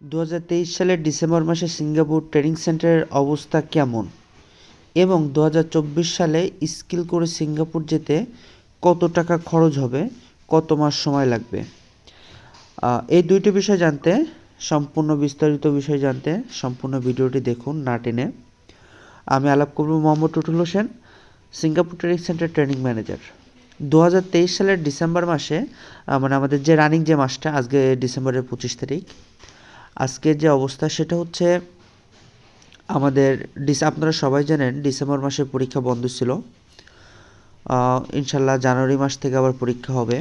দু হাজার তেইশ সালের ডিসেম্বর মাসে সিঙ্গাপুর ট্রেনিং সেন্টারের অবস্থা কেমন? এবং দু হাজার চব্বিশ সালে স্কিল করে সিঙ্গাপুর যেতে কত টাকা খরচ হবে? কত মাস সময় লাগবে? এই দুইটি বিষয় জানতে, সম্পূর্ণ বিস্তারিত বিষয় জানতে সম্পূর্ণ ভিডিওটি দেখুন না টেনে। আমি আলাপ করব Mohammad Tutul Hossain, Singapore training centre training manager. দু হাজার তেইশ সালের ডিসেম্বর মাসে মানে আমাদের যে রানিং যে মাসটা, আজকে ডিসেম্বরের পঁচিশ তারিখ আজকের যে অবস্থা সেটা হচ্ছে আমাদের ডিস আপনারা সবাই জানেন ডিসেম্বর মাসে পরীক্ষা বন্ধ ছিল। ইনশাল্লাহ জানুয়ারি মাস থেকে আবার পরীক্ষা হবে।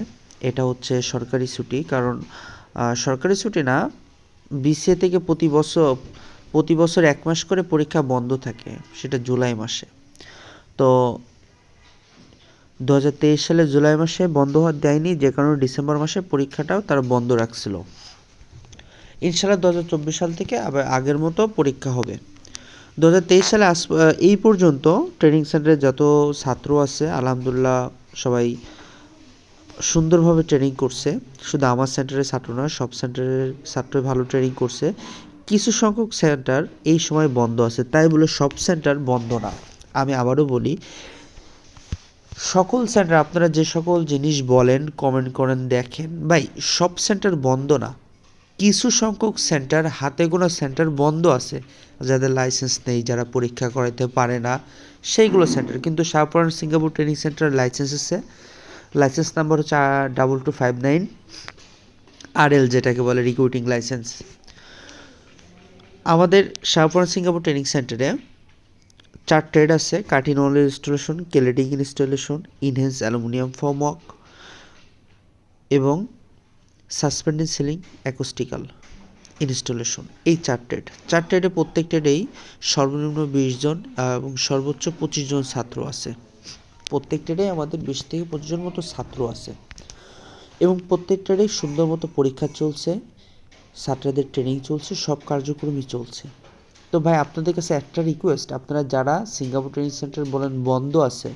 এটা হচ্ছে সরকারি ছুটি কারণ সরকারি ছুটি না, বিসিএ থেকে প্রতি বছর প্রতি বছর এক মাস করে পরীক্ষা বন্ধ থাকে, সেটা জুলাই মাসে। তো দু হাজার তেইশ সালে জুলাই মাসে বন্ধ হওয়ার দেয়নি, যে কারণে ডিসেম্বর মাসে পরীক্ষাটাও তারা বন্ধ রাখছিল। ইনশাল্লাহ দু হাজার চব্বিশ সাল থেকে আবার আগের মতো পরীক্ষা হবে। দু হাজার তেইশ সালে আস এই পর্যন্ত ট্রেনিং সেন্টারে যত ছাত্র আছে, আলহামদুলিল্লাহ সবাই সুন্দরভাবে ট্রেনিং করছে। শুধু আমার সেন্টারের ছাত্র নয়, সব সেন্টারের ছাত্রই ভালো ট্রেনিং করছে। কিছু সংখ্যক সেন্টার এই সময় বন্ধ আছে, তাই বলে সব সেন্টার বন্ধ না। আমি আবারও বলি, সকল সেন্টার আপনারা যে সকল জিনিস বলেন কমেন্ট করেন, দেখেন, ভাই, সব সেন্টার বন্ধ না। কিছু সংখ্যক সেন্টার হাতে গোনা সেন্টার বন্ধ আছে, যাদের লাইসেন্স নেই, যারা পরীক্ষা করাতে পারে না, সেইগুলো সেন্টার কিন্তু Shahporan Singapore training centre licence আছে। লাইসেন্স নাম্বার হচ্ছে double two five nine R L যেটাকে বলে রিক্রুটিং লাইসেন্স আমাদের শাহপুরান সিঙ্গাপুর ট্রেনিং সেন্টারে চার ট্রেড আছে curtain wall installation cladding installation enhanced aluminium formwork এবং সাসপেন্ডেড সিলিং অ্যাকোস্টিক্যাল ইনস্টলেশন, এই চার ট্রেড। চার ট্রেডে সর্বনিম্ন বিশ জন এবং সর্বোচ্চ পঁচিশ জন ছাত্র আছে। প্রত্যেক ট্রেডে আমাদের বিশ থেকে পঁচিশ জন মতো ছাত্র আছে। এবং প্রত্যেক ট্রেডেই সুন্দর মতো পরীক্ষা চলছে, ছাত্রদের ট্রেনিং চলছে, সব কার্যক্রমই চলছে। তো ভাই, আপনাদের কাছে একটা রিকোয়েস্ট আপনারা যারা সিঙ্গাপুর ট্রেনিং সেন্টার বলেন বন্ধ আছে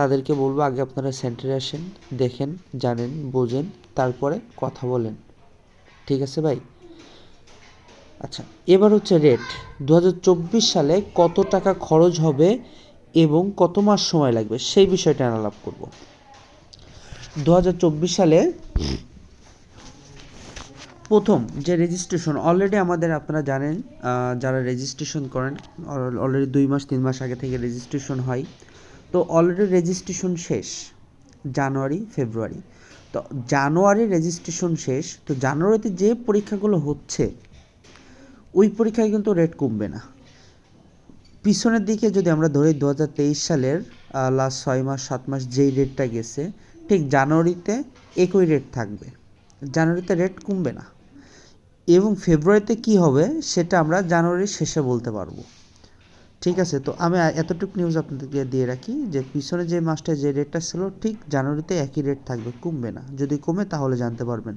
তাদেরকে বলব, আগে আপনারা সেন্টারে আসেন, দেখেন, জানেন, বোঝেন, তারপরে কথা বলেন। ঠিক আছে ভাই? আচ্ছা এবার হচ্ছে রেট দু হাজার চব্বিশ সালে কত টাকা খরচ হবে এবং কত মাস সময় লাগবে, সেই বিষয়টা আলাপ করব। দু হাজার চব্বিশ সালে প্রথম যে রেজিস্ট্রেশন অলরেডি আমাদের আপনারা জানেন যারা রেজিস্ট্রেশন করেন অলরেডি দুই মাস, তিন মাস আগে থেকে রেজিস্ট্রেশন হয়। তো অলরেডি রেজিস্ট্রেশন শেষ, জানুয়ারি, ফেব্রুয়ারি। তো জানুয়ারি রেজিস্ট্রেশন শেষ, তো জানুয়ারিতে যে পরীক্ষাগুলো হচ্ছে, ওই পরীক্ষায় কিন্তু রেট কমবে না। পিছনের দিকে যদি আমরা ধরি দু হাজার তেইশ সালের লাস্ট ছয় মাস, সাত মাস যেই রেটটা গেছে, ঠিক জানুয়ারিতে একই রেট থাকবে। জানুয়ারিতে রেট কমবে না। এবং ফেব্রুয়ারিতে কি হবে, সেটা আমরা জানুয়ারির শেষে বলতে পারব। ঠিক আছে, তো আমি এতটুকু নিউজ আপনাদেরকে দিয়ে রাখি যে পিছনে যে মাসটা যে রেটটা ছিল, ঠিক জানুয়ারিতে একই রেট থাকবে, কমবে না। যদি কমে তাহলে জানতে পারবেন।